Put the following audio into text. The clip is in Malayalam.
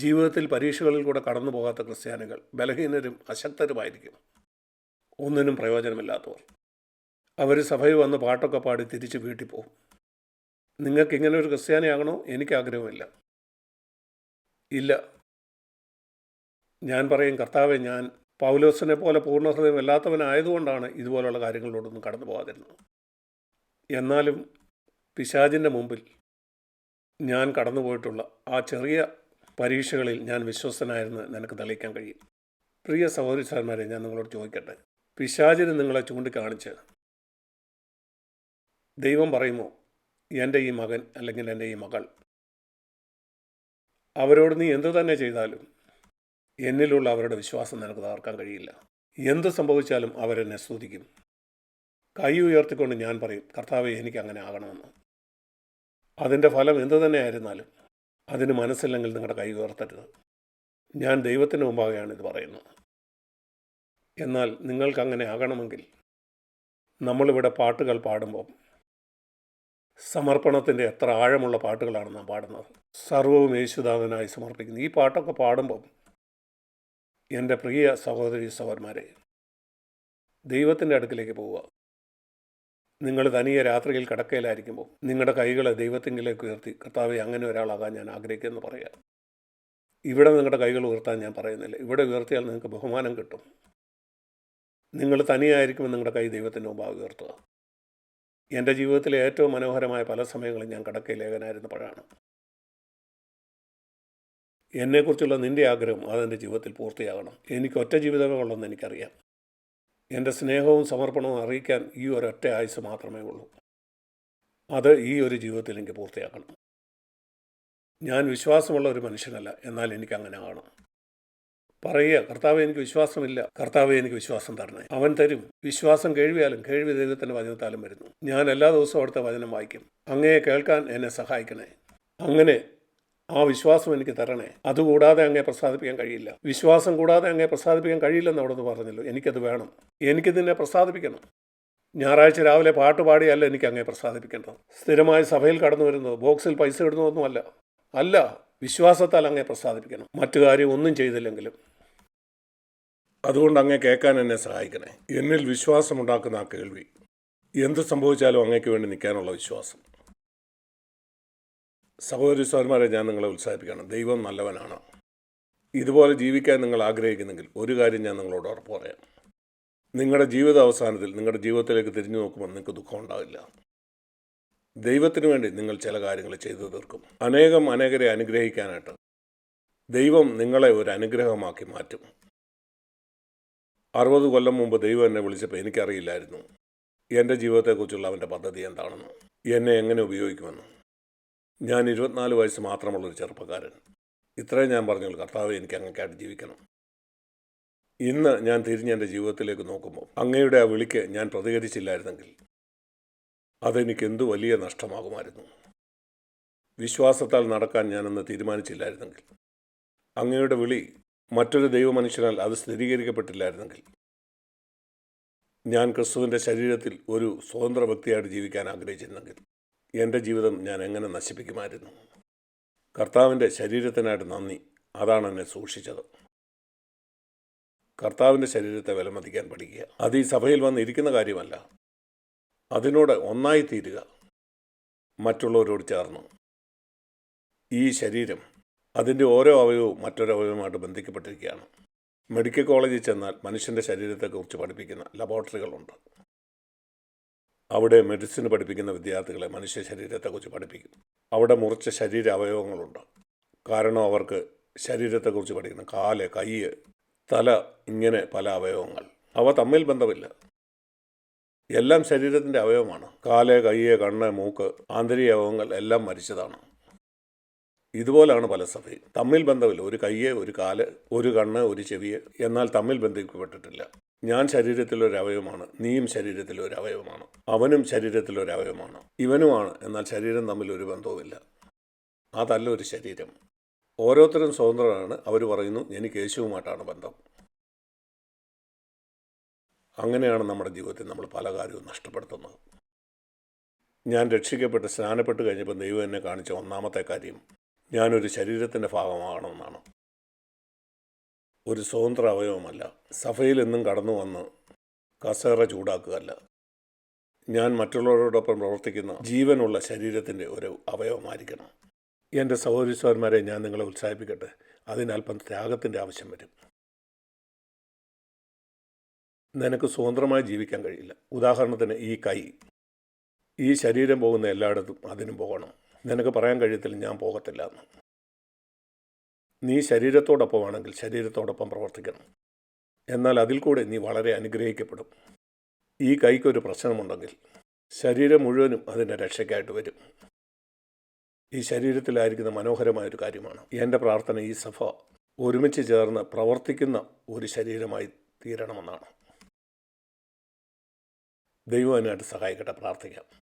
ജീവിതത്തിൽ പരീക്ഷകളിൽ കൂടെ കടന്നു പോകാത്ത ക്രിസ്ത്യാനികൾ ബലഹീനരും അശക്തരുമായിരിക്കും. ഒന്നിനും പ്രയോജനമില്ലാത്തവർ. അവർ സഭയിൽ വന്ന് പാട്ടൊക്കെ പാടി തിരിച്ച് വീട്ടിൽ പോകും. നിങ്ങൾക്ക് ഇങ്ങനെ ഒരു ക്രിസ്ത്യാനിയാകണോ? എനിക്ക് ആഗ്രഹമില്ല. ഇല്ല. ഞാൻ പറയും കർത്താവെ ഞാൻ പൗലോസിനെ പോലെ പൂർണഹൃദയമല്ലാത്തവനായതുകൊണ്ടാണ് ഇതുപോലുള്ള കാര്യങ്ങളിലോടൊന്നും കടന്നു പോകാതിരുന്നത്. എന്നാലും പിശാചിന്റെ മുമ്പിൽ ഞാൻ കടന്നുപോയിട്ടുള്ള ആ ചെറിയ പരീക്ഷകളിൽ ഞാൻ വിശ്വസ്തനായിരുന്നു നിനക്ക് തെളിയിക്കാൻ കഴിയും. പ്രിയ സഹോദരിസാർമാരെ ഞാൻ നിങ്ങളോട് ചോദിക്കട്ടെ? പിശാചിന് നിങ്ങളെ ചൂണ്ടിക്കാണിച്ച് ദൈവം പറയുമോ എന്റെ ഈ മകൻ അല്ലെങ്കിൽ എന്റെ ഈ മകൾ? അവരോട് നീ എന്തു തന്നെ ചെയ്താലും എന്നിലുള്ള അവരുടെ വിശ്വാസം നിനക്ക് തകർക്കാൻ കഴിയില്ല. എന്ത് സംഭവിച്ചാലും അവരെന്നെ സ്തുതിക്കും. കൈ ഉയർത്തിക്കൊണ്ട് ഞാൻ പറയും കർത്താവ് എനിക്ക് അങ്ങനെ ആകണമെന്ന്. അതിന്റെ ഫലം എന്തു തന്നെ ആയിരുന്നാലും അതിന് മനസ്സില്ലെങ്കിൽ നിങ്ങളുടെ കൈ ഉയർത്തരുത് ഞാൻ ദൈവത്തിന് മുമ്പാകെയാണ് ഇത് പറയുന്നത്. എന്നാൽ നിങ്ങൾക്കങ്ങനെ ആകണമെങ്കിൽ നമ്മളിവിടെ പാട്ടുകൾ പാടുമ്പോൾ സമർപ്പണത്തിന്റെ എത്ര ആഴമുള്ള പാട്ടുകളാണ് നാം പാടുന്നത്. സർവവും യേശുദാതനായി സമർപ്പിക്കുന്നു. ഈ പാട്ടൊക്കെ പാടുമ്പം എന്റെ പ്രിയ സഹോദരി സഹോദരന്മാരെ ദൈവത്തിന്റെ അടുക്കിലേക്ക് പോവുക. നിങ്ങൾ തനിയെ രാത്രിയിൽ കിടക്കയിലായിരിക്കുമ്പോൾ നിങ്ങളുടെ കൈകളെ ദൈവത്തിങ്കിലേക്ക് ഉയർത്തി കർത്താവെ അങ്ങനെ ഒരാളാകാൻ ഞാൻ ആഗ്രഹിക്കുമെന്ന് പറയാം ഇവിടെ നിങ്ങളുടെ കൈകൾ ഉയർത്താൻ ഞാൻ പറയുന്നില്ല. ഇവിടെ ഉയർത്തിയാൽ നിങ്ങൾക്ക് ബഹുമാനം കിട്ടും. നിങ്ങൾ തനിയായിരിക്കുമ്പോൾ നിങ്ങളുടെ കൈ ദൈവത്തിന്റെ മുമ്പാകെ ഉയർത്തുക. എന്റെ ജീവിതത്തിലെ ഏറ്റവും മനോഹരമായ പല സമയങ്ങളും ഞാൻ കടക്കയിലേഖനായിരുന്നപ്പോഴാണ് എന്നെക്കുറിച്ചുള്ള നിന്റെ ആഗ്രഹം അതെന്റെ ജീവിതത്തിൽ പൂർത്തിയാകണം. എനിക്ക് ഒറ്റ ജീവിതമേ ഉള്ളെന്ന് എനിക്കറിയാം. എന്റെ സ്നേഹവും സമർപ്പണവും അറിയിക്കാൻ ഈ ഒരൊറ്റ ആയുസ് മാത്രമേ ഉള്ളൂ. അത് ഈ ഒരു ജീവിതത്തിൽ എനിക്ക് പൂർത്തിയാക്കണം. ഞാൻ വിശ്വാസമുള്ള ഒരു മനുഷ്യനല്ല എന്നാൽ എനിക്ക് അങ്ങനെ ആകണം. പറയുക കർത്താവ് എനിക്ക് വിശ്വാസമില്ല. കർത്താവ് എനിക്ക് വിശ്വാസം തരണേ. അവൻ തരും. വിശ്വാസം കേൾവിയാലും കേൾവി ദൈവത്തിന്റെ വചനത്താലും വരുന്നു. ഞാൻ എല്ലാ ദിവസവും അവിടുത്തെ വചനം വായിക്കും. അങ്ങയെ കേൾക്കാൻ എന്നെ സഹായിക്കണേ. അങ്ങനെ ആ വിശ്വാസം എനിക്ക് തരണേ. അതുകൂടാതെ അങ്ങേ പ്രസാദിപ്പിക്കാൻ കഴിയില്ല. വിശ്വാസം കൂടാതെ അങ്ങേ പ്രസാദിപ്പിക്കാൻ കഴിയില്ലെന്ന് അവിടെ നിന്ന് പറഞ്ഞല്ലോ. എനിക്കത് വേണം. എനിക്കിതിനെ പ്രസാദിപ്പിക്കണം. ഞായറാഴ്ച രാവിലെ പാട്ട് പാടിയല്ല എനിക്ക് അങ്ങേ പ്രസാദിപ്പിക്കേണ്ടത്. സ്ഥിരമായി സഭയിൽ കടന്നു വരുന്നത് ബോക്സിൽ പൈസ ഇടുന്നതൊന്നുമല്ല അല്ല വിശ്വാസത്താൽ അങ്ങേ പ്രസാദിപ്പിക്കണം. മറ്റു കാര്യം ഒന്നും ചെയ്തില്ലെങ്കിലും. അതുകൊണ്ട് അങ്ങേ കേൾക്കാൻ എന്നെ സഹായിക്കണേ. എന്നിൽ വിശ്വാസമുണ്ടാക്കുന്ന ആ കേൾവി. എന്ത് സംഭവിച്ചാലും അങ്ങേക്ക് വേണ്ടി നിൽക്കാനുള്ള വിശ്വാസം. സഹോദരി സഹോദരന്മാരെ ഞാൻ നിങ്ങളെ ഉത്സാഹിപ്പിക്കണം ദൈവം നല്ലവനാണ്. ഇതുപോലെ ജീവിക്കാൻ നിങ്ങൾ ആഗ്രഹിക്കുന്നെങ്കിൽ ഒരു കാര്യം ഞാൻ നിങ്ങളോട് ഉറപ്പ് പറയാം. നിങ്ങളുടെ ജീവിത അവസാനത്തിൽ നിങ്ങളുടെ ജീവിതത്തിലേക്ക് തിരിഞ്ഞു നോക്കുമ്പോൾ നിങ്ങൾക്ക് ദുഃഖം ഉണ്ടാവില്ല. ദൈവത്തിന് വേണ്ടി നിങ്ങൾ ചില കാര്യങ്ങൾ ചെയ്തു തീർക്കും. അനേകം അനേകരെ അനുഗ്രഹിക്കാനായിട്ട് ദൈവം നിങ്ങളെ ഒരു അനുഗ്രഹമാക്കി മാറ്റും. അറുപത് കൊല്ലം മുമ്പ് ദൈവം എന്നെ വിളിച്ചപ്പോൾ എനിക്കറിയില്ലായിരുന്നു. എന്റെ ജീവിതത്തെക്കുറിച്ചുള്ള അവന്റെ പദ്ധതി എന്താണെന്ന്. എന്നെ എങ്ങനെ ഉപയോഗിക്കുമെന്ന്. ഞാൻ ഇരുപത്തിനാല് വയസ്സ് മാത്രമുള്ളൊരു ചെറുപ്പക്കാരൻ. ഇത്രയും ഞാൻ പറഞ്ഞു കർത്താവ് എനിക്ക് അങ്ങക്കായിട്ട് ജീവിക്കണം. ഇന്ന് ഞാൻ തിരിഞ്ഞ് എന്റെ ജീവിതത്തിലേക്ക് നോക്കുമ്പോൾ അങ്ങയുടെ ആ വിളിക്ക് ഞാൻ പ്രതികരിച്ചില്ലായിരുന്നെങ്കിൽ അതെനിക്ക് എന്തു വലിയ നഷ്ടമാകുമായിരുന്നു. വിശ്വാസത്താൽ നടക്കാൻ ഞാനന്ന് തീരുമാനിച്ചില്ലായിരുന്നെങ്കിൽ അങ്ങയുടെ വിളി മറ്റൊരു ദൈവമനുഷ്യനാൽ അത് സ്ഥിരീകരിക്കപ്പെട്ടില്ലായിരുന്നെങ്കിൽ ഞാൻ ക്രിസ്തുവിന്റെ ശരീരത്തിൽ ഒരു സ്വതന്ത്ര വ്യക്തിയായിട്ട് ജീവിക്കാൻ ആഗ്രഹിച്ചിരുന്നെങ്കിൽ എന്റെ ജീവിതം ഞാൻ എങ്ങനെ നശിപ്പിക്കുമായിരുന്നു? കർത്താവിന്റെ ശരീരത്തിനായിട്ട് നന്ദി. അതാണ് എന്നെ സൂക്ഷിച്ചത്. കർത്താവിന്റെ ശരീരത്തെ വിലമതിക്കാൻ പഠിക്കുക. അത് ഈ സഭയിൽ വന്ന് ഇരിക്കുന്ന കാര്യമല്ല. അതിനോട് ഒന്നായി തീരുക. മറ്റുള്ളവരോട് ചേർന്ന്. ഈ ശരീരം അതിന്റെ ഓരോ അവയവവും മറ്റൊരു അവയവമായിട്ട് ബന്ധിക്കപ്പെട്ടിരിക്കുകയാണ്. മെഡിക്കൽ കോളേജിൽ ചെന്നാൽ മനുഷ്യന്റെ ശരീരത്തെക്കുറിച്ച് പഠിപ്പിക്കുന്ന ലബോറട്ടറികളുണ്ട്. അവിടെ മെഡിസിൻ പഠിപ്പിക്കുന്ന വിദ്യാർത്ഥികളെ മനുഷ്യ ശരീരത്തെക്കുറിച്ച് പഠിപ്പിക്കും അവിടെ മുറിച്ച ശരീര അവയവങ്ങളുണ്ട്. കാരണം അവർക്ക് ശരീരത്തെക്കുറിച്ച് പഠിക്കണം കാൽ കൈ തല ഇങ്ങനെ പല അവയവങ്ങൾ. അവ തമ്മിൽ ബന്ധമില്ല. എല്ലാം ശരീരത്തിന്റെ അവയവമാണ്. കാൽ കയ്യ് കണ്ണ് മൂക്ക് ആന്തരിക അവയവങ്ങൾ എല്ലാം മരിച്ചതാണ്. ഇതുപോലാണ് പല സഭയും തമ്മിൽ ബന്ധമില്ല. ഒരു കയ്യ് ഒരു കാൽ ഒരു കണ്ണ് ഒരു ചെവിയ്. എന്നാൽ തമ്മിൽ ബന്ധിക്കപ്പെട്ടിട്ടില്ല. ഞാൻ ശരീരത്തിലൊരവയവമാണ് നീയും ശരീരത്തിലൊരവയവമാണ് അവനും ശരീരത്തിലൊരവയവമാണ് ഇവനുമാണ് എന്നാൽ ശരീരം തമ്മിൽ ഒരു ബന്ധവുമില്ല. അതല്ല ഒരു ശരീരം. ഓരോരുത്തരും സ്വതന്ത്രരാണ്. അവർ പറയുന്നു എനിക്ക് യേശുവുമായിട്ടാണ് ബന്ധം. അങ്ങനെയാണ് നമ്മുടെ ജീവിതത്തിൽ നമ്മൾ പല കാര്യവും നഷ്ടപ്പെടുത്തുന്നത്. ഞാൻ രക്ഷിക്കപ്പെട്ട് സ്നാനപ്പെട്ട് കഴിഞ്ഞപ്പോൾ ദൈവം എന്നെ കാണിച്ച ഒന്നാമത്തെ കാര്യം ഞാനൊരു ശരീരത്തിന്റെ ഭാഗമാകണമെന്നാണ്. ഒരു സ്വതന്ത്ര അവയവമല്ല സഭയിൽ എന്നും കടന്നു വന്ന് കസേറ ചൂടാക്കുകയല്ല. ഞാൻ മറ്റുള്ളവരോടൊപ്പം പ്രവർത്തിക്കുന്ന ജീവനുള്ള ശരീരത്തിന്റെ ഒരു അവയവമായിരിക്കണം. എന്റെ സഹോദരിസ്വന്മാരെ ഞാൻ നിങ്ങളെ ഉത്സാഹിപ്പിക്കട്ടെ. അതിനൽപ്പം ത്യാഗത്തിന്റെ ആവശ്യം വരും. നിനക്ക് സ്വതന്ത്രമായി ജീവിക്കാൻ കഴിയില്ല. ഉദാഹരണത്തിന് ഈ കൈ. ഈ ശരീരം പോകുന്ന എല്ലായിടത്തും അതിനും പോകണം. നിനക്ക് പറയാൻ കഴിയത്തില്ല ഞാൻ പോകത്തില്ല എന്ന്. നീ ശരീരത്തോടൊപ്പമാണെങ്കിൽ ശരീരത്തോടൊപ്പം പ്രവർത്തിക്കണം. എന്നാൽ അതിൽ കൂടെ നീ വളരെ അനുഗ്രഹിക്കപ്പെടും. ഈ കൈക്കൊരു പ്രശ്നമുണ്ടെങ്കിൽ ശരീരം മുഴുവനും അതിന്റെ രക്ഷയ്ക്കായിട്ട് വരും. ഈ ശരീരത്തിലായിരിക്കുന്ന മനോഹരമായൊരു കാര്യമാണ്. എന്റെ പ്രാർത്ഥന ഈ സഭ ഒരുമിച്ച് ചേർന്ന് പ്രവർത്തിക്കുന്ന ഒരു ശരീരമായി തീരണമെന്നാണ്. ദൈവം സഹായിക്കട്ടെ പ്രാർത്ഥിക്കാം.